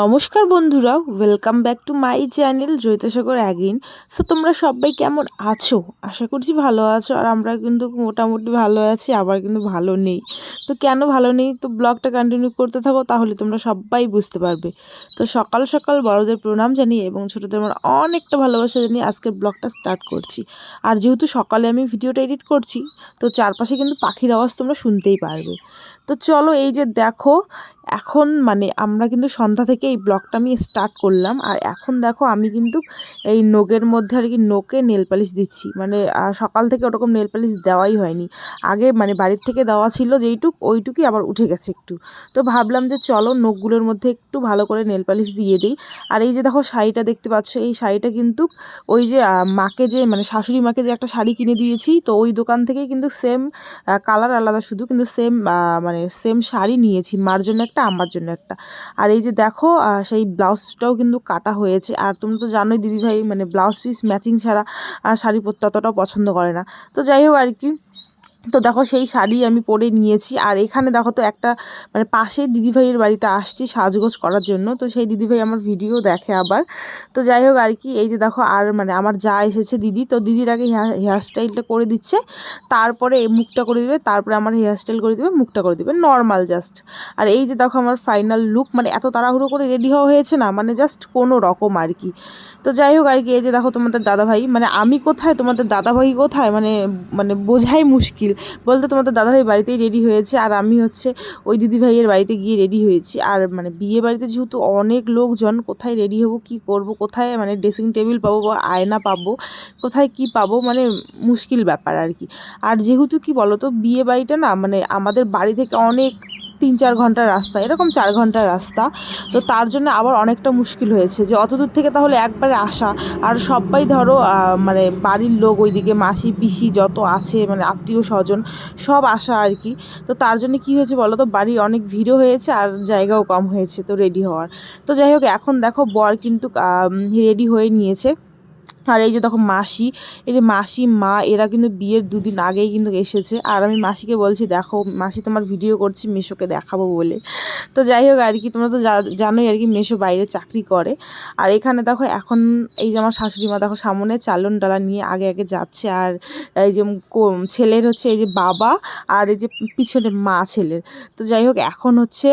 নমস্কার বন্ধুরা welcome back to my channel Jaitasagar again so তোমরা সবাই কেমন আছো? আশা করছি ভালো আছো, আর আমরা কিন্তু মোটামুটি ভালো আছি, আবার কিন্তু ভালো নেই। তো কেন ভালো নেই? তো ব্লগটা কন্টিনিউ করতে থাকো, তাহলে তোমরা সবাই বুঝতে পারবে। তো সকাল সকাল বড়দের প্রণাম জানিয়ে এবং ছোটোদের আমার অনেকটা ভালোবাসা জানিয়ে আজকের ব্লগটা স্টার্ট করছি। আর যেহেতু সকালে আমি ভিডিওটা এডিট করছি, তো চারপাশে কিন্তু পাখির আওয়াজ তোমরা শুনতেই পারবে। তো চলো এই যে দেখো এখন মানে আমরা কিন্তু সন্ধ্যা থেকে এই ব্লগটা আমি স্টার্ট করলাম। আর এখন দেখো আমি কিন্তু এই নোগের মধ্যে আর কি নোকে নেল পালিশ দিচ্ছি। মানে সকাল থেকে ওরকম নেল পালিশ দেওয়াই হয়নি। আগে মানে বাড়ির থেকে দেওয়া ছিল যেইটুক, ওইটুকুই আবার উঠে গেছে একটু। তো ভাবলাম যে চলো নোকগুলোর মধ্যে একটু ভালো করে নেল পালিশ দিয়ে দিই। আর এই যে দেখো শাড়িটা দেখতে পাচ্ছ, এই শাড়িটা কিন্তু ওই যে মাকে যে মানে শাশুড়ি মাকে যে একটা শাড়ি কিনে দিয়েছি, তো ওই দোকান থেকেই কিন্তু সেম কালার আলাদা শুধু, কিন্তু সেম মানে সেম শাড়ি নিয়েছি। মার জন্য একটা আমার জন্য একটা। আর এই যে দেখো সেই ব্লাউজটাও কিন্তু কাটা হয়েছে। আর তুমি তো জানোই দিদিভাই মানে ব্লাউজ পিস ম্যাচিং ছাড়া শাড়ি পরতে অতটাও পছন্দ করে না। তো যাই হোক আর কি তো দেখো সেই শাড়ি আমি পরে নিয়েছি। আর এখানে দেখো তো একটা মানে পাশে দিদিভাইয়ের বাড়িতে আসছি সাজগোজ করার জন্য। তো সেই দিদিভাই আমার ভিডিও দেখে আবার। তো যাই হোক আর কি, এই যে দেখো আর মানে আমার যা এসেছে দিদি, তো দিদির আগে হেয়ারস্টাইলটা করে দিচ্ছে। তারপরে মুখটা করে দিবে, তারপরে আমার হেয়ারস্টাইল করে দিবে, মুখটা করে দিবে নর্মাল জাস্ট আর এই যে দেখো আমার ফাইনাল লুক মানে এত তাড়াহুড়ো করে রেডি হওয়া হয়েছে না মানে জাস্ট কোনো রকম আর কি। তো যাই হোক আর কি, এই যে দেখো তোমাদের দাদাভাই মানে আমি কোথায়, তোমাদের দাদাভাই কোথায় মানে মানে বোঝাই মুশকিল। বলতে তোমাদের দাদাভাই বাড়িতেই রেডি হয়েছে আর আমি হচ্ছে ওই দিদিভাইয়ের বাড়িতে গিয়ে রেডি হয়েছি। আর মানে বিয়ে বাড়িতে যেহেতু অনেক লোকজন, কোথায় রেডি হব, কি করব, কোথায় মানে ড্রেসিং টেবিল পাবো বা আয়না পাবো, কোথায় কি পাবো মানে মুশকিল ব্যাপার আর কি। আর যেহেতু কি বলো তো বিয়ে বাড়িটা না মানে আমাদের বাড়ি থেকে অনেক তিন চার ঘণ্টার রাস্তা, এরকম চার ঘণ্টার রাস্তা। তো তার জন্য আবার অনেকটা মুশকিল হয়েছে যে অত দূর থেকে তাহলে একবারে আসা। আর সবাই ধরো মানে বাড়ির লোক ওইদিকে, মাসি, পিসি যত আছে মানে আত্মীয় স্বজন, সব আসা আর কি। তো তার জন্য কি হয়েছে বলো তো, বাড়ি অনেক ভিড়ও হয়েছে আর জায়গাও কম হয়েছে তো রেডি হওয়ার। তো যাই হোক, এখন দেখো বর কিন্তু রেডি হয়ে নিয়েছে। আর এই যে দেখো মাসি, এই যে মাসি, মা, এরা কিন্তু বিয়ের দুদিন আগেই কিন্তু এসেছে। আর আমি মাসিকে বলছি, দেখো মাসি, তোমার ভিডিও করছি, মেশোকে দেখাবো বলে। তো যাই হোক আর কি, তোমরা তো জানোই আর কি, মেশো বাইরে চাকরি করে। আর এখানে দেখো এখন এই যে আমার শাশুড়ি মা, দেখো সামনে চালন ডালা নিয়ে আগে আগে যাচ্ছে। আর এই যে ছেলের হচ্ছে এই যে বাবা, আর এই যে পিছনে মা ছেলের। তো যাই হোক, এখন হচ্ছে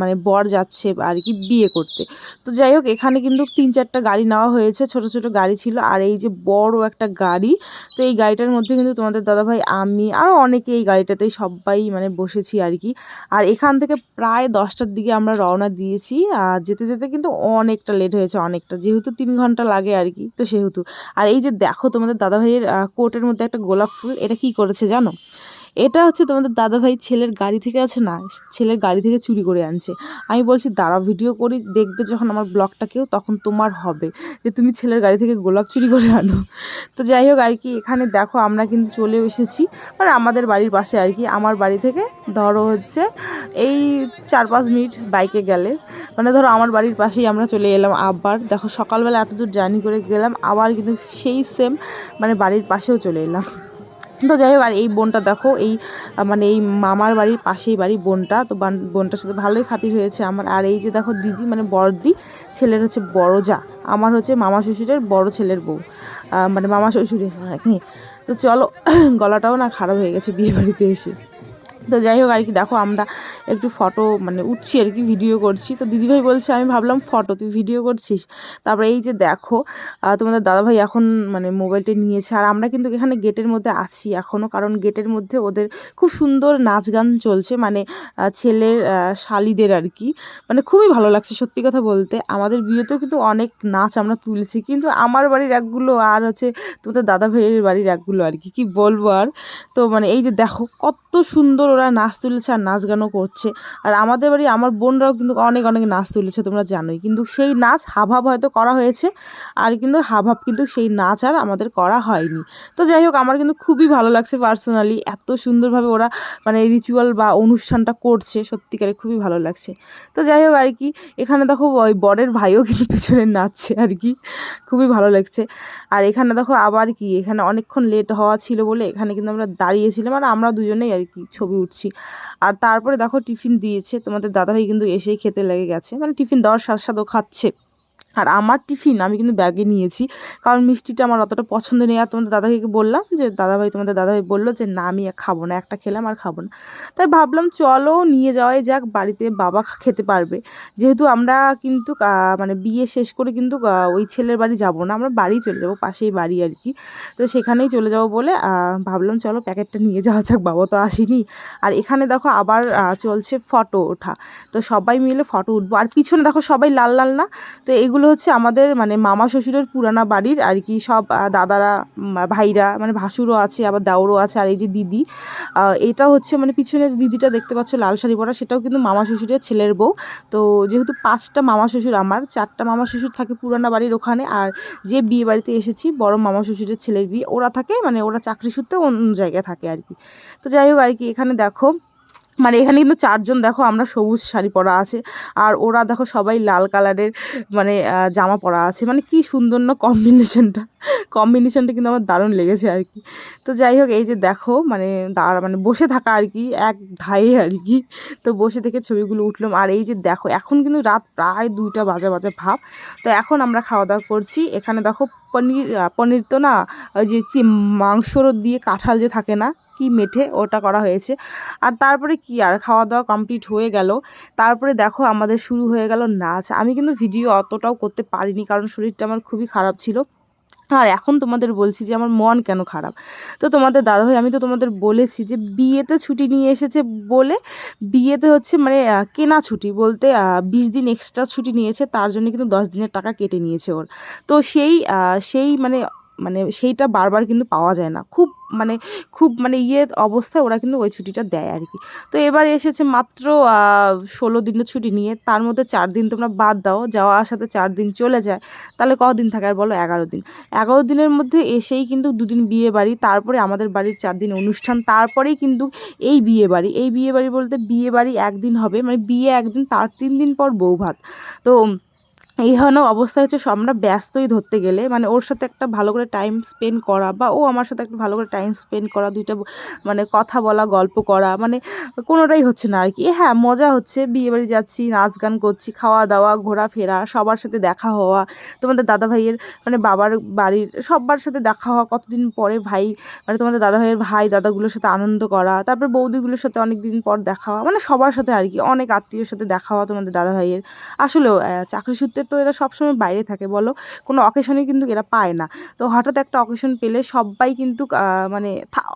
মানে বর যাচ্ছে আর কি বিয়ে করতে। তো যাই হোক, এখানে কিন্তু তিন চারটা গাড়ি নেওয়া হয়েছে, ছোট ছোট গাড়ি ছিল। আর এই যে বড় একটা গাড়ি, তো এই গাড়িটার মধ্যে কিন্তু তোমাদের দাদাভাই, আমি আরও অনেকে এই গাড়িটাতেই সবাই মানে বসেছি আর কি। আর এখান থেকে প্রায় দশটার দিকে আমরা রওনা দিয়েছি। আর যেতে যেতে কিন্তু অনেকটা লেট হয়েছে, অনেকটা। যেহেতু তিন ঘণ্টা লাগে আর কি, তো সেহেতু। আর এই যে দেখো তোমাদের দাদাভাইয়ের কোটের মধ্যে একটা গোলাপ ফুল, এটা কি করেছে জানো? এটা হচ্ছে তোমাদের দাদাভাই ছেলের গাড়ি থেকে আছে না, ছেলের গাড়ি থেকে চুরি করে আনছে। আমি বলছি দাঁড়া ভিডিও করি, দেখবে যখন আমার ব্লগটা কেউ, তখন তোমার হবে। যে তুমি ছেলের গাড়ি থেকে গোলাপ চুরি করে আনো। তো যাই হোক, আর কি, এখানে দেখো, আমরা কিন্তু চলে এসেছি। মানে আমাদের বাড়ির পাশে আর কি, আমার বাড়ি থেকে ধরো হচ্ছে এই চার পাঁচ মিনিট বাইকে গেলে। মানে ধরো, আমার বাড়ির পাশেই আমরা চলে এলাম আবার। দেখো, সকালবেলা এত দূর জার্নি করে গেলাম, আবার কিন্তু সেই সেম মানে বাড়ির পাশেও চলে এলাম। তো যাই হোক, আর এই বোনটা দেখো, এই মানে এই মামার বাড়ির পাশেই বাড়ি বোনটা। তো বোনটার সাথে ভালোই খাতির হয়েছে আমার। আর এই যে দেখো দিদি মানে বড়দি, ছেলের হচ্ছে বড় যা আমার হচ্ছে মামা শ্বশুরের বড় ছেলের বউ। মানে মামা শ্বশুরের হ্যাঁ। তো চলো, গলাটাও না খারাপ হয়ে গেছে বিয়ে বাড়িতে এসে। তো যাই হোক, আর কি দেখো, আমরা একটু ফটো মানে উঠছি আর কি ভিডিও করছি। তো দিদিভাই বলছে, আমি ভাবলাম ফটো তুই ভিডিও করছিস? তারপরে এই যে দেখো তোমাদের দাদাভাই এখন মানে মোবাইলটা নিয়েছে। আর আমরা কিন্তু এখানে গেটের মধ্যে আছি এখনও কারণ গেটের মধ্যে ওদের খুব সুন্দর নাচ গান চলছে। মানে ছেলের শালিদের আর কি। মানে খুবই ভালো লাগছে, সত্যি কথা বলতে। আমাদের বিয়েতেও কিন্তু অনেক নাচ আমরা তুলছি, কিন্তু আমার বাড়ির একগুলো আর হচ্ছে তোমাদের দাদাভাইয়ের বাড়ির একগুলো আর কি, কী বলব আর? তো মানে এই যে দেখো, কত সুন্দর ওরা নাচ তুলেছে আর নাচ গানও করছে। আর আমাদের বাড়ি আমার বোনরাও কিন্তু অনেক অনেক নাচ তুলেছে, তোমরা জানোই। কিন্তু সেই নাচ হাভাব হয়তো করা হয়েছে, আর কিন্তু হাভাব কিন্তু সেই নাচ আর আমাদের করা হয়নি। তো যাই হোক, আমার কিন্তু খুবই ভালো লাগছে পার্সোনালি এত সুন্দরভাবে ওরা মানে রিচুয়াল বা অনুষ্ঠানটা করছে, সত্যিকারে খুবই ভালো লাগছে। তো যাই হোক, আর কি, এখানে দেখো ওই বরের ভাইও কিন্তু পিছনে নাচছে আর কি, খুবই ভালো লাগছে। আর এখানে দেখো আবার কি, এখানে অনেকক্ষণ লেট হওয়া ছিল বলে এখানে কিন্তু আমরা দাঁড়িয়েছিলাম আর আমরা দুজনেই আর কি ছবি উঠছি। আর তারপরে দেখো টিফিন দিয়েছে। তোমাদের দাদাভাই কিন্তু এসেই খেতে লেগে গেছে। মানে টিফিন দেওয়ার সাথেও খাচ্ছে। আর আমার টিফিন আমি কিন্তু ব্যাগে নিয়েছি। কারণ মিষ্টিটা আমার অতটা পছন্দ নেই। আর তোমাদের দাদাভাইকে বললাম যে, দাদাভাই, তোমাদের দাদাভাই বলল যে, না, আমি খাব না। একটা খেলাম আর খাব না। তাই ভাবলাম চলো নিয়ে যাওয়াই যাক, বাড়িতে বাবা খেতে পারবে। যেহেতু আমরা কিন্তু মানে বিয়ে শেষ করে কিন্তু ওই ছেলের বাড়ি যাব না। আমরা বাড়ি চলে যাব, পাশেই বাড়ি আর কি। তো সেখানেই চলে যাব বলে ভাবলাম চলো প্যাকেটটা নিয়ে যাওয়া যাক। বাবা তো আসেনি। আর এখানে দেখো আবার চলছে ফটো ওঠা। তো সবাই মিলে ফটো উঠবো। আর পিছনে দেখো সবাই লাল লাল না? তো এগুলো হচ্ছে আমাদের মানে মামা শ্বশুরের পুরানা বাড়ির আর কি সব দাদারা ভাইরা মানে ভাসুরও আছে, আবার দাউরও আছে আর এই যে দিদি। এটা হচ্ছে মানে পিছনে দিদিটা দেখতে পাচ্ছ লাল শাড়ি পরা, সেটাও কিন্তু মামা শ্বশুরের ছেলের বউ। তো যেহেতু পাঁচটা মামা শ্বশুর আমার, চারটা মামা শ্বশুর থাকে পুরানা বাড়ির ওখানে, আর যে বিয়ে বাড়িতে এসেছি, বড় মামা শ্বশুরের ছেলের বিয়ে, ওরা থাকে মানে ওরা চাকরি সূত্রে অন্য জায়গায় থাকে আর কি। তো যাই হোক আর কি, এখানে দেখো মানে এখানে কিন্তু চারজন, দেখো আমরা সবুজ শাড়ি পরা আছে, আর ওরা দেখো সবাই লাল কালারের মানে জামা পরা আছে। মানে কি সুন্দর না কম্বিনেশনটা কম্বিনেশনটা কিন্তু আমার দারুণ লেগেছে আর কি। তো যাই হোক, এই যে দেখো মানে দাঁড়া মানে বসে থাকা আর কি, এক ধায়ে আর কি। তো বসে থেকে ছবিগুলো উঠলাম। আর এই যে দেখো, এখন কিন্তু রাত প্রায় দুইটা বাজা বাজা ভাব। তো এখন আমরা খাওয়া দাওয়া করছি। এখানে দেখো পনির পনির তো না, ওই যে মাংসর দিয়ে কাঁঠাল যে থাকে না কি মেঠে ওটা করা হয়েছে। আর তারপরে কি আর খাওয়া দাওয়া কমপ্লিট হয়ে গেল। তারপরে দেখো আমাদের শুরু হয়ে গেল নাচ। আমি কিন্তু ভিডিও অতটাও করতে পারিনি কারণ শরীরটা আমার খুবই খারাপ ছিল। আর এখন তোমাদের বলছি যে আমার মন কেন খারাপ। তো তোমাদের দাদাভাই, আমি তো তোমাদের বলেছি যে বিয়েতে ছুটি নিয়ে এসেছে বলে বিয়েতে হচ্ছে মানে কেনা ছুটি বলতে বিশ দিন এক্সট্রা ছুটি নিয়েছে। তার জন্য কিন্তু দশ দিনের টাকা কেটে নিয়েছে ওর। তো সেই সেই মানে মানে সেইটা বারবার কিন্তু পাওয়া যায় না। খুব মানে খুব মানে ইয়ে অবস্থায় ওরা কিন্তু ওই ছুটিটা দেয় আর কি। তো এবার এসেছে মাত্র ষোলো দিনের ছুটি নিয়ে। তার মধ্যে চার দিন তোমরা বাদ দাও, যাওয়া আসাতে চার দিন চলে যায়। তাহলে কদিন থাকে আর বলো? এগারো দিন। এগারো দিনের মধ্যে এসেই কিন্তু দুদিন বিয়ে বাড়ি, তারপরে আমাদের বাড়ির চার দিন অনুষ্ঠান, তারপরেই কিন্তু এই বিয়ে বাড়ি। এই বিয়ে বাড়ি বলতে বিয়ে বাড়ি একদিন হবে মানে বিয়ে একদিন, তার তিন দিন পর বউ ভাত তো এই ধরনের অবস্থা হচ্ছে আমরা ব্যস্তই ধরতে গেলে। মানে ওর সাথে একটা ভালো করে টাইম স্পেন্ড করা বা ও আমার সাথে একটা ভালো করে টাইম স্পেন্ড করা, দুইটা মানে কথা বলা, গল্প করা মানে কোনোটাই হচ্ছে না আর কি হ্যাঁ মজা হচ্ছে বিয়েবাড়ি যাচ্ছি, নাচ গান করছি, খাওয়া দাওয়া, ঘোরাফেরা, সবার সাথে দেখা হওয়া। তোমাদের দাদা ভাইয়ের মানে বাবার বাড়ির সবার সাথে দেখা হওয়া, কতদিন পরে ভাই মানে তোমাদের দাদা ভাইয়ের ভাই, দাদাগুলোর সাথে আনন্দ করা, তারপর বৌদিগুলোর সাথে অনেক দিন পর দেখা হওয়া মানে সবার সাথে আর কি অনেক আত্মীয়র সাথে দেখা হওয়া তোমাদের দাদা ভাইয়ের আসলেও চাকরি সূত্রে তো এরা সবসময় বাইরে থাকে, বলো? কোনো অকেশনে কিন্তু এরা পায় না। তো হঠাৎ একটা অকেশন পেলে সবাই কিন্তু মানে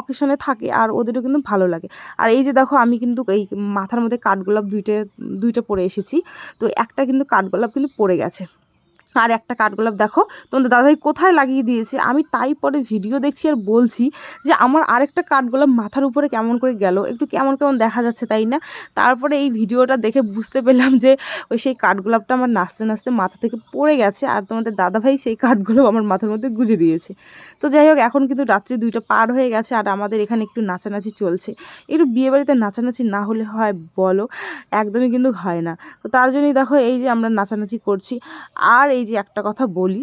অকেশনে থাকে আর ওদেরও কিন্তু ভালো লাগে। আর এই যে দেখো, আমি কিন্তু এই মাথার মধ্যে কাঠগোলাপ দুইটা দুইটা পরে এসেছি। তো একটা কিন্তু কাঠগোলাপ কিন্তু পড়ে গেছে। আর একটা কাঠগোলাপ দেখো। তোমাদের দাদাভাই কোথায় লাগিয়ে দিয়েছে? আমি তাই পরে ভিডিও দেখছি আর বলছি যে আমার আরেকটা কাঠগোলাপ মাথার উপরে কেমন করে গেল? একটু কেমন কেমন দেখা যাচ্ছে, তাই না? তারপরে এই ভিডিওটা দেখে বুঝতে পেলাম যে ওই সেই কাঠগোলাপটা আমার নাচতে নাচতে মাথা থেকে পড়ে গেছে আর তোমাদের দাদাভাই সেই কাঠগোলাপ আমার মাথার মধ্যে গুজে দিয়েছে। তো যাই হোক, এখন কিন্তু রাত্রি দুইটা পার হয়ে গেছে আর আমাদের এখানে একটু নাচানাচি চলছে। একটু বিয়েবাড়িতে নাচানাচি না হলে হয় বলো? একদমই কিন্তু হয় না। তো তার জন্যই দেখো এই যে আমরা নাচানাচি করছি। আর এই যে একটা কথা বলি,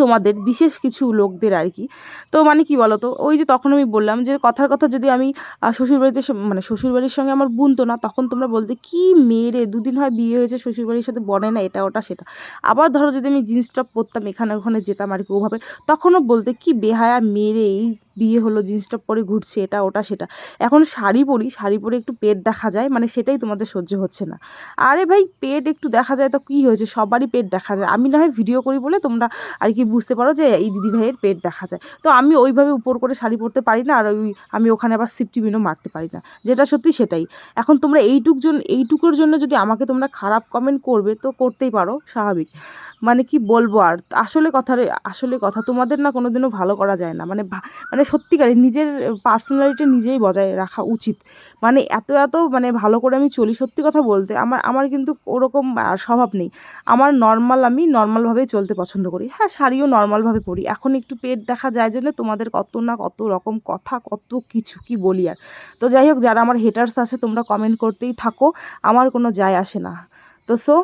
তোমাদের, বিশেষ কিছু লোকদের আর কি। তো মানে কি বলো তো ওই যে তখন আমি বললাম যে কথার কথা যদি আমি শ্বশুরবাড়িতে মানে শ্বশুরবাড়ির সঙ্গে আমার বুনতো না, তখন তোমরা বলতে, কি মেরে দুদিন হয় বিয়ে হয়েছে, শ্বশুরবাড়ির সাথে বনে না, এটা, ওটা, সেটা। আবার ধরো যদি আমি জিন্স টপ পরতাম, এখানে ওখানে যেতাম আর কি, ওভাবে, তখনও বলতে, কি বেহায়া মেরে এই বিয়ে হলো জিন্স টপ পরে ঘুরছে, এটা, ওটা, সেটা। এখন শাড়ি পরি, শাড়ি পরে একটু পেট দেখা যায় মানে সেটাই তোমাদের সহ্য হচ্ছে না। আরে ভাই, পেট একটু দেখা যায় তো কী হয়েছে? সবারই পেট দেখা যায়। আমি না হয় ভিডিও করি বলে তোমরা আর কি বুঝতে পারো যে এই দিদি ভাইয়ের পেট দেখা যায়। তো আমি ওইভাবে উপর করে শাড়ি পরতে পারি না, আর ওই আমি ওখানে আবার সিফটি বিনও মারতে পারি না। যেটা সত্যি সেটাই। এখন তোমরা এইটুক জন এইটুকুর জন্য যদি আমাকে তোমরা খারাপ কমেন্ট করবে, তো করতেই পারো, স্বাভাবিক। মানে কি বলব আর? আসলে কথা আসলে কথা তোমাদের না কোনো দিনও ভালো করা যায় না। মানে মানে সত্যিকারে নিজের পার্সোনালিটি নিজেই বজায় রাখা উচিত। মানে এত এত মানে ভালো করে আমি চলি সত্যি কথা বলতে আমার আমার কিন্তু ওরকম স্বভাব নেই। আমার নর্মাল আমি নর্মালভাবেই চলতে পছন্দ করি। হ্যাঁ শাড়িও নর্মালভাবে পরি। এখন একটু পেট দেখা যায় জন্য তোমাদের কত না কত রকম কথা, কত কিছু কি বলি আর? তো যাই হোক, যারা আমার হেটার্স আছে তোমরা কমেন্ট করতেই থাকো। আমার কোনো যায় আসে না। তো সো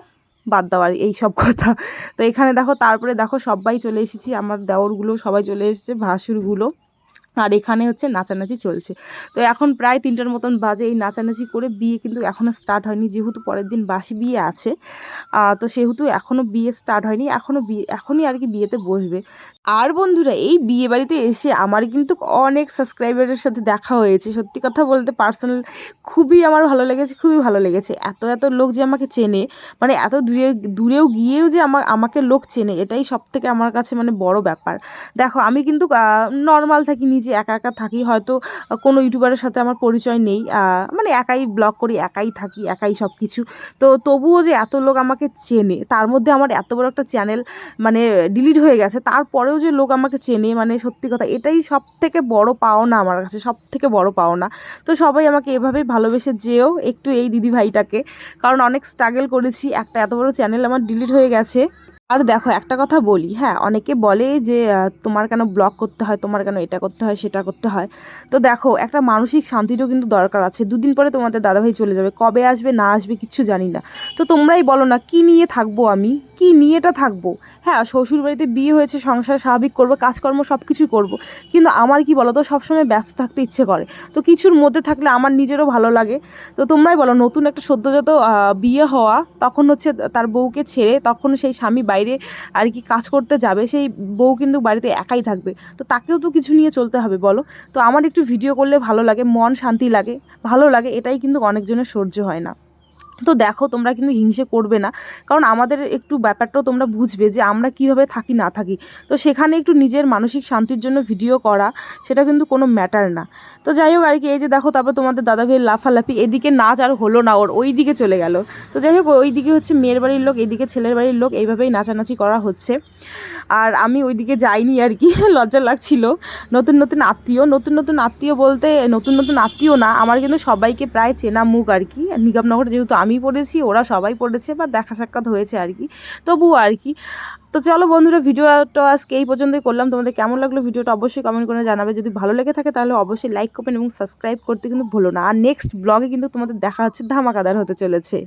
বাদ দেওয়ার এই সব কথা। তো এখানে দেখো, তারপরে দেখো সবাই চলে এসেছি। আমার দেওরগুলো সবাই চলে এসেছে, ভাসুরগুলো। আর এখানে হচ্ছে নাচানাচি চলছে। তো এখন প্রায় তিনটার মতন বাজে এই নাচানাচি করে বিয়ে কিন্তু এখনও স্টার্ট হয়নি। যেহেতু পরের দিন বাসি বিয়ে আছে তো সেহেতু এখনও বিয়ে স্টার্ট হয়নি। এখনও বিয়ে, এখনই আর কি বিয়েতে বসবে। আর বন্ধুরা, এই বিয়ে বাড়িতে এসে আমার কিন্তু অনেক সাবস্ক্রাইবারের সাথে দেখা হয়েছে। সত্যি কথা বলতে পার্সোনাল খুবই আমার ভালো লেগেছে, খুবই ভালো লেগেছে। এত এত লোক যে আমাকে চেনে মানে এত দূরে, দূরেও গিয়েও যে আমার, আমাকে লোক চেনে, এটাই সব থেকে আমার কাছে মানে বড় ব্যাপার। দেখো, আমি কিন্তু নর্মাল থাকি, নিজে একা একা থাকি, হয়তো কোনো ইউটিউবারের সাথে আমার পরিচয় নেই মানে একাই ব্লগ করি, একাই থাকি, একাই সব কিছু তো তবুও যে এত লোক আমাকে চেনে, তার মধ্যে আমার এত বড় একটা চ্যানেল মানে ডিলিট হয়ে গেছে তারপরেও যে লোক আমাকে চেনে মানে সত্যি কথা এটাই সব থেকে বড় পাওনা আমার কাছে সব থেকে বড় পাওনা। তো সবাই আমাকে এভাবেই ভালোবেসে যেও একটু এই দিদি ভাইটাকে কারণ অনেক স্ট্রাগল করেছি, একটা এত বড় চ্যানেল আমার ডিলিট হয়ে গেছে। আর দেখো, একটা কথা বলি হ্যাঁ অনেকে বলে যে তোমার কেন ব্লগ করতে হয়, তোমার কেন এটা করতে হয়, সেটা করতে হয়। তো দেখো, একটা মানসিক শান্তিরও কিন্তু দরকার আছে। দুদিন পরে তোমাদের দাদাভাই চলে যাবে, কবে আসবে, না আসবে, কিচ্ছু জানি না। তো তোমরাই বলো না, কি নিয়ে থাকব আমি? কি নিয়েটা থাকব? হ্যাঁ শ্বশুর বাড়িতে বিয়ে হয়েছে, সংসার স্বাভাবিক করব, কাজকর্ম সব কিছু করব। কিন্তু আমার কি বলো তো সবসময় ব্যস্ত থাকতে ইচ্ছে করে। তো কিছুর মধ্যে থাকলে আমার নিজেরও ভালো লাগে। তো তোমরাই বলো, নতুন একটা সদ্যজাত বিয়ে হওয়া, তখন হচ্ছে তার বউকে ছেড়ে, তখন সেই স্বামী বাইরে আর কি কাজ করতে যাবে, সেই বউ কিন্তু বাড়িতে একাই থাকবে। তো তাকেও তো কিছু নিয়ে চলতে হবে, বলো? তো আমার একটু ভিডিও করলে ভালো লাগে, মন শান্তি লাগে, ভালো লাগে, এটাই কিন্তু অনেকজনের সহ্য হয় না। তো দেখো তোমরা কিন্তু হিংসে করবে না। কারণ আমাদের একটু ব্যাপারটাও তোমরা বুঝবে যে আমরা কীভাবে থাকি, না থাকি। তো সেখানে একটু নিজের মানসিক শান্তির জন্য ভিডিও করা, সেটা কিন্তু কোনো ম্যাটার না। তো যাই হোক আর কি এই যে দেখো, তারপর তোমাদের দাদা ভাইয়ের লাফালাফি, এদিকে নাচ আর হলো না, ওর ওই দিকে চলে গেল। তো যাই হোক, ওই দিকে হচ্ছে মেয়ের বাড়ির লোক, এদিকে ছেলের বাড়ির লোক, এইভাবেই নাচানাচি করা হচ্ছে। আর আমি ওইদিকে যাইনি আর কি লজ্জা লাগছিল। নতুন নতুন আত্মীয়, নতুন নতুন আত্মীয় বলতে নতুন নতুন আত্মীয় না, আমার কিন্তু সবাইকে প্রায় চেনা মুখ আর কি নিগমনগর যেহেতু আমি পড়েছি, ওরা সবাই পড়েছে বা দেখা সাক্ষাৎ হয়েছে আর কি। তবুও আর কি। তো চলো বন্ধুরা, ভিডিওটা আজকে এই পর্যন্তই করলাম। তোমাদের কেমন লাগল ভিডিওটা অবশ্যই কমেন্ট করে জানাবে। যদি ভালো লেগে থাকে তাহলে অবশ্যই লাইক করবেন এবং সাবস্ক্রাইব করতে কিন্তু ভুলো না। আর নেক্সট ব্লগে কিন্তু তোমাদের দেখা হচ্ছে, ধামাকাদার হতে চলেছে।